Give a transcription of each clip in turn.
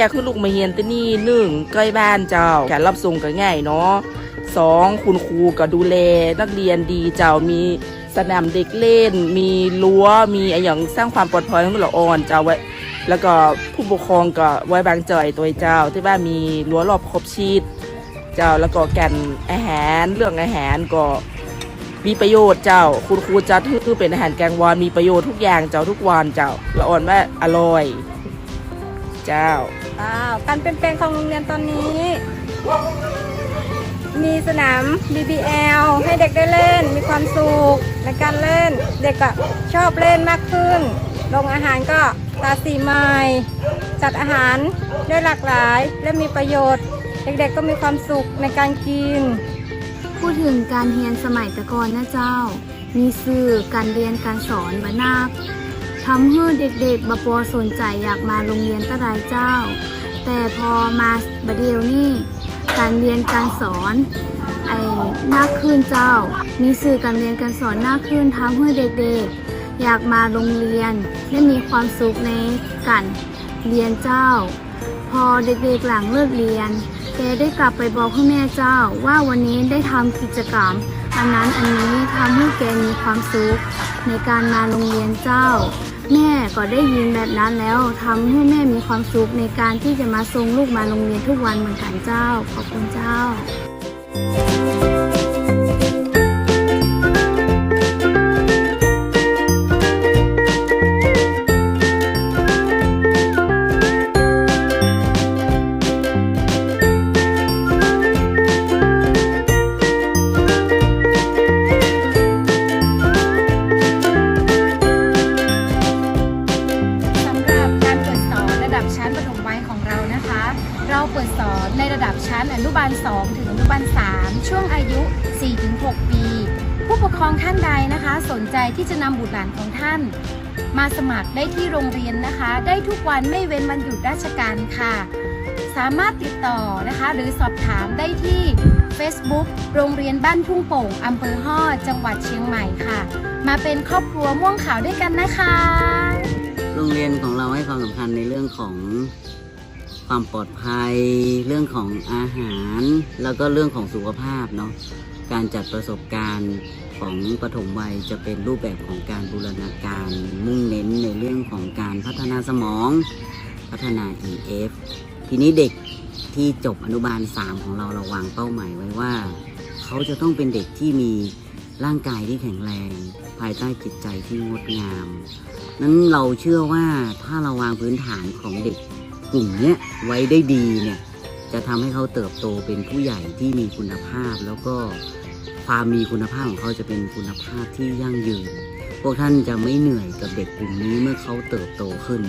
อยากให้ลูกมาเรียนที่นี่หนึ่งใกล้บ้านเจ้าการรับส่งก็ง่ายเนาะสองคุณครูก็ดูแลนักเรียนดีเจ้ามีสนามเด็กเล่น มีรั้วมีอะไรอย่างสร้างความปลอดภัยให้เราอ่อนเจ้าไว้ แล้วก็ผู้ปกครองก็ไว้บางจ่อยตัวเจ้า ที่บ้านมีรั้วรอบครบชีดเจ้าแล้วก็กันอาหารเรื่องอาหารก็มีประโยชน์เจ้า คุณครูจัดคือเป็นอาหารแกงวานมีประโยชน์ทุกอย่างเจ้าทุกวันเจ้าละอ่อนว่าอร่อย เจ้าว้าวการเปลี่ยนแปลงของโรงเรียนตอนนี้ มีสนาม BBL ให้เด็กได้เล่น มีความสุขในการเล่น เด็กก็ชอบเล่นมากขึ้นโรงอาหารก็ตาสีไม้จัดอาหารได้หลากหลายและมีประโยชน์ เด็กๆก็มีความสุขในการกิน พูดถึงการเรียนสมัยแตะก่อนนะเจ้า มีสื่อการเรียนการสอนบานาบ ทำให้เด็กๆบปอสนใจอยากมาโรงเรียนตะไดเจ้า แต่พอมาบดเดียวนี่การเรียนการสอนไอ้หน้าขึ้นเจ้า มีสื่อการเรียนการสอนหน้าขึ้นทำให้เด็กๆ อยากมาโรงเรียนและมีความสุขในการเรียนเจ้า พอเด็กๆหลังเลิกเรียนแกได้กลับไปบอกพ่อแม่เจ้า ว่าวันนี้ได้ทำกิจกรรม อันนั้นอันนี้ทำให้แกมีความสุขในการมาโรงเรียนเจ้า แม่ก็ได้ยินแบบนั้นแล้วทำให้แม่มีความสุขในการที่จะมาส่งลูกมาโรงเรียนทุกวันเหมือนกันเจ้า ขอบคุณเจ้า ระดับชั้นประถมวัยของเรานะคะ เราเปิดสอนในระดับชั้นอนุบาล 2 ถึงอนุบาล 3 ช่วงอายุ 4-6 ปี ผู้ปกครองท่านใดนะคะ สนใจที่จะนำบุตรหลานของท่าน มาสมัครได้ที่โรงเรียนนะคะ ได้ทุกวันไม่เว้นวันหยุดราชการค่ะ สามารถติดต่อนะคะ หรือสอบถามได้ที่ Facebook โรงเรียนบ้านทุ่งโป่งอำเภอฮอดจังหวัดเชียงใหม่ค่ะ มาเป็นครอบครัวม่วงขาวด้วยกันนะคะ เรียนของเราให้ความสำคัญในเรื่องของความปลอดภัย เรื่องของอาหาร แล้วก็เรื่องของสุขภาพเนาะการจัดประสบการณ์ของปฐมวัยจะเป็นรูปแบบของการบูรณาการ มุ่งเน้นในเรื่องของการพัฒนาสมอง พัฒนา EF ทีนี้เด็กที่จบอนุบาล 3 ของเราเราวางเป้าหมายไว้ว่า เขาจะต้องเป็นเด็กที่มีร่างกายที่แข็งแรง ภายใต้จิตใจที่งดงาม นั้นเราเชื่อว่าถ้าเราวางพื้นฐานของเด็กกลุ่มนี้ไว้ได้ดีเนี่ย จะทำให้เขาเติบโตเป็นผู้ใหญ่ที่มีคุณภาพ แล้วก็ความมีคุณภาพของเขาจะเป็นคุณภาพที่ยั่งยืน พวกท่านจะไม่เหนื่อยกับเด็กกลุ่มนี้เมื่อเขาเติบโตขึ้น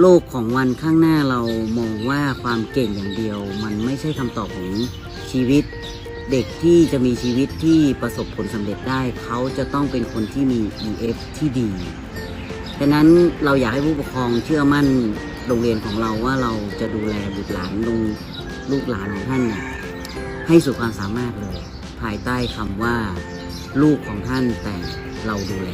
โลกของวันข้างหน้าเรามองว่าความเก่งอย่างเดียว มันไม่ใช่คำตอบของชีวิต เด็กที่จะมีชีวิตที่ประสบผลสำเร็จได้ เขาจะต้องเป็นคนที่มี EF ที่ดี ดังนั้นเราอยากให้ผู้ปกครองเชื่อมั่นโรงเรียนของเราว่าเราจะดูแลบุตรหลานลงลูกหลานของท่านเนี่ยให้สุดความสามารถเลย ภายใต้คำว่า ลูกของท่านแต่เราดูแล